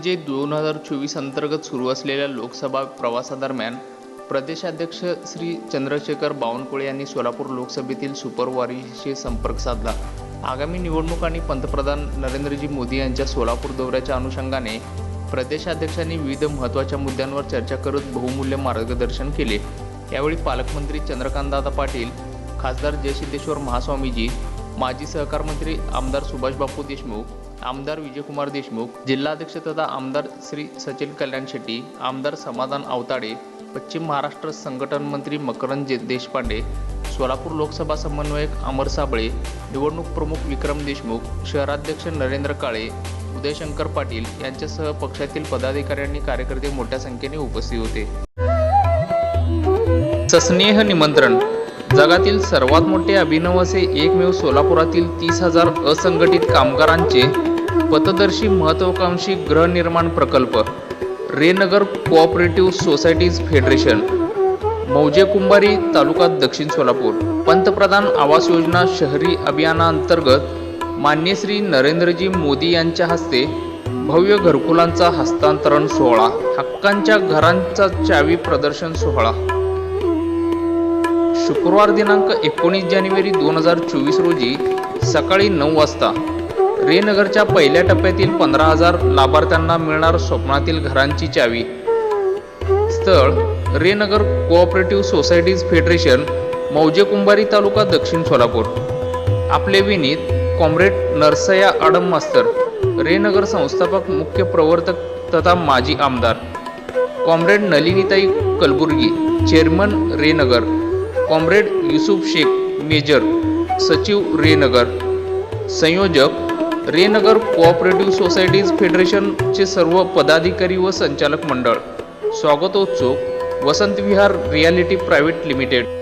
विजय दोन हजार चोवीस अंतर्गत सुरू असलेल्या लोकसभा प्रवासादरम्यान प्रदेशाध्यक्ष श्री चंद्रशेखर बावनकुळे यांनी सोलापूर लोकसभेतील सुपरवारीशी संपर्क साधला. आगामी निवडणूक आणि पंतप्रधान नरेंद्रजी मोदी यांच्या सोलापूर दौऱ्याच्या अनुषंगाने प्रदेशाध्यक्षांनी विविध महत्त्वाच्या मुद्द्यांवर चर्चा करत बहुमूल्य मार्गदर्शन केले. यावेळी पालकमंत्री चंद्रकांतदादा पाटील खासदार जयसिद्धेश्वर महास्वामीजी माजी सहकार मंत्री आमदार सुभाषबापू देशमुख आमदार विजयकुमार देशमुख जिल्हाध्यक्ष तथा आमदार श्री सचिन कल्याण शेट्टी आमदार समाधान अवताडे पश्चिम महाराष्ट्र संघटन मंत्री मकरंद देशपांडे सोलापूर लोकसभा समन्वयक अमर साबळे निवडणूक प्रमुख विक्रम देशमुख शहराध्यक्ष नरेंद्र काळे उदयशंकर पाटील यांच्यासह पक्षातील पदाधिकारी आणि कार्यकर्ते मोठ्या संख्येने उपस्थित होते. सस्नेह निमंत्रण जगातील सर्वात मोठे अभिनव असे एकमेव सोलापुरातील तीस हजार असंघटित कामगारांचे पथदर्शी महत्वाकांक्षी गृहनिर्माण प्रकल्प रेनगर कोऑपरेटिव्ह सोसायटीज फेडरेशन मौजे कुंभारी तालुका दक्षिण सोलापूर. पंतप्रधान आवास योजना शहरी अभियानांतर्गत मान्य श्री नरेंद्रजी मोदी यांच्या हस्ते भव्य घरकुलांचा हस्तांतरण सोहळा हक्कांच्या घरांचा चावी प्रदर्शन सोहळा. शुक्रवार दिनांक एकोणीस जानेवारी दोन हजार चोवीस रोजी सकाळी नऊ वाजता रेनगरच्या पहिल्या टप्प्यातील पंधरा हजार लाभार्थ्यांना मिळणार स्वप्नातील घरांची चावी. स्थळ रेनगर कोऑपरेटिव्ह सोसायटीज फेडरेशन मौजे कुंभारी तालुका दक्षिण सोलापूर. आपले विनीत कॉम्रेड नरसया आडम मास्तर रेनगर संस्थापक मुख्य प्रवर्तक तथा माजी आमदार. Comrade Nalinitai Kalburgi chairman Renagar. Comrade Yusuf Shaikh major सचिव रेनगर संयोजक रेनगर कोऑपरेटिव्ह सोसायटीज फेडरेशनचे सर्व पदाधिकारी व संचालक मंडळ स्वागतोत्सुक Vasant Vihar reality private limited.